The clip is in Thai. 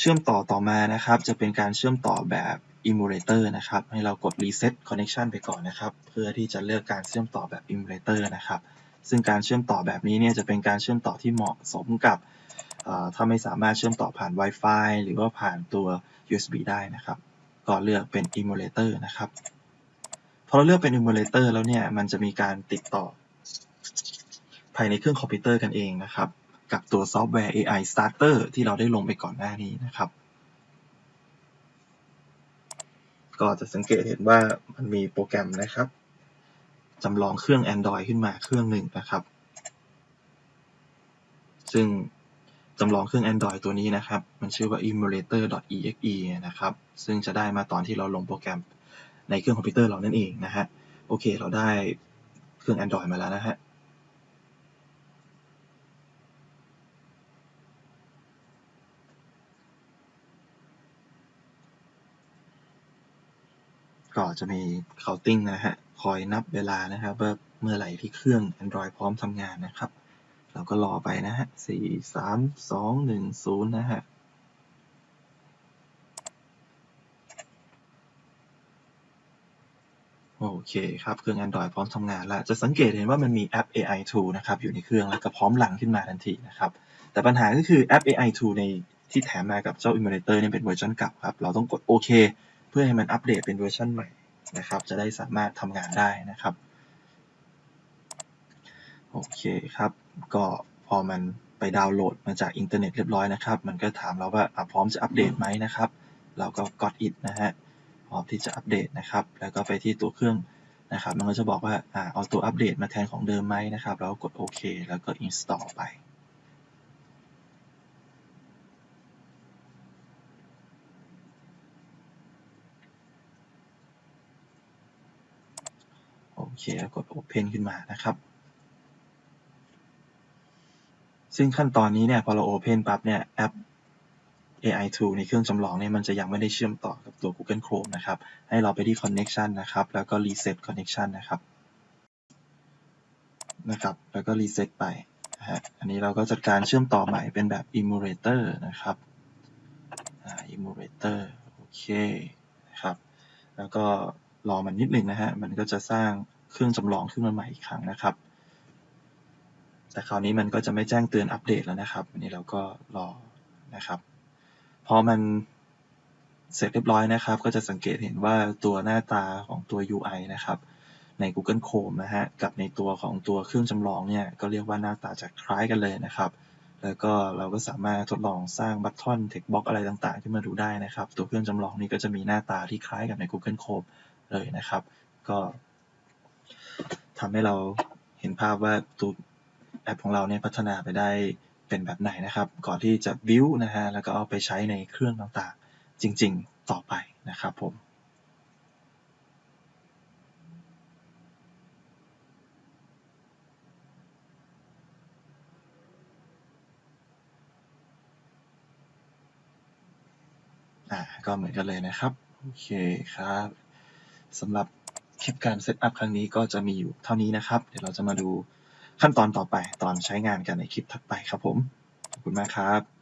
เชื่อมต่อต่อมานะครับ จะเป็นการเชื่อมต่อแบบ emulator นะครับ ให้เรากด reset connection ไปก่อนนะครับ เพื่อที่จะเลือกการเชื่อมต่อแบบ emulator นะครับ ซึ่งการเชื่อมต่อแบบนี้เนี่ยจะเป็นการเชื่อมต่อที่เหมาะสมกับถ้าไม่สามารถเชื่อมต่อผ่าน Wi-Fi หรือว่าผ่านตัว USB ได้นะครับ ก็เลือกเป็น emulator นะครับพอเราเลือกเป็น emulator แล้วเนี่ย มันจะมีการติดต่อภายในเครื่องคอมพิวเตอร์กันเองนะครับ กับตัวซอฟต์แวร์ AI Starter ที่เราได้ลงไปก่อนหน้านี้นะครับ ก็จะสังเกตเห็นว่ามันมีโปรแกรมนะครับจำลองเครื่อง Android ขึ้นมาเครื่องหนึ่งนะครับ ซึ่งจำลองเครื่อง Android ตัวนี้นะครับ มันชื่อว่า emulator.exe นะครับ ซึ่งจะได้มาตอนที่เราลงโปรแกรมในเครื่องคอมพิวเตอร์เรานั่นเองนะฮะ โอเค เราได้เครื่อง Android มาแล้วนะฮะ ก็จะมี counting นะฮะ คอยนับเวลานะครับว่าเมื่อไหร่ที่เครื่อง Android พร้อมทำงานนะครับ เราก็รอไปนะฮะสี่สามสองหนึ่งศูนย์นะฮะโอเคครับ เครื่อง Android พร้อมทำงานแล้ว จะสังเกตเห็นว่ามันมีแอป AI Tool นะครับ อยู่ในเครื่องแล้วก็พร้อมรันขึ้นมาทันทีนะครับ แต่ปัญหาก็คือแอป AI Tool ในที่แถมมากับเจ้า Emulator เนี่ยเป็นเวอร์ชันเก่าครับ เราต้องกดโอเค พื่อให้มันอัปเดตเป็นเวอร์ชันใหม่นะครับ จะได้สามารถทำงานได้นะครับ โอเคครับ ก็พอมันไปดาวน์โหลดมาจากอินเทอร์เน็ตเรียบร้อยนะครับ มันก็ถามเราว่าอะพร้อมจะอัปเดตไหมนะครับ เราก็กด it นะฮะ พร้อมที่จะอัปเดตนะครับ แล้วก็ไปที่ตัวเครื่องนะครับ มันก็จะบอกว่าอ่าเอาตัวอัปเดตมาแทนของเดิมไหมนะครับแล้วก็กดโอเค แล้วก็ install ไป เคแล้วกด Open ขึ้นมานะครับ ซึ่งขั้นตอนนี้เนี่ยพอเรา Open ปั๊บเนี่ยแอป AI Tool ในเครื่องจำลองเนี่ยมันจะยังไม่ได้เชื่อมต่อกับตัว Google Chrome นะครับ ให้เราไปที่ Connection นะครับ แล้วก็ Reset Connection นะครับนะครับ แล้วก็ Reset ไปนะฮะอันนี้เราก็จัดการเชื่อมต่อใหม่เป็นแบบ Emulator นะครับอ่า Emulator โอเคนะครับ แล้วก็รอมันนิดหนึ่งนะฮะ มันก็จะสร้าง เครื่องจำลองขึ้นมาใหม่อีกครั้งนะครับ แต่คราวนี้มันก็จะไม่แจ้งเตือนอัปเดตแล้วนะครับอันนี้เราก็รอนะครับ พอมันเสร็จเรียบร้อยนะครับ ก็จะสังเกตเห็นว่าตัวหน้าตาของตัว UI นะครับใน Google Chrome นะฮะ กับในตัวของตัวเครื่องจำลองเนี่ย ก็เรียกว่าหน้าตาจะคล้ายกันเลยนะครับ แล้วก็เราก็สามารถทดลองสร้างบัตทอนเทคบ็อกอะไรต่างๆ ขึ้นมาดูได้นะครับ ตัวเครื่องจำลองนี้ก็จะมีหน้าตาที่คล้ายกับใน Google Chrome เลยนะครับ ก็ ทำให้เราเห็นภาพว่าตัวแอปของเราเนี่ยพัฒนาไปได้เป็นแบบไหนนะครับ ก่อนที่จะบิวนะฮะแล้วก็เอาไปใช้ในเครื่องต่างๆ จริงๆต่อไปนะครับผมอ่าก็เหมือนกันเลยนะครับ โอเคครับสำหรับ ลิปการเซตอัพครั้งนี้ก็จะมีอยู่เท่านี้นะครับ เดี๋ยวเราจะมาดูขั้นตอนต่อไปตอนใช้งานกันในคลิปถัดไปครับผม ขอบคุณมากครับ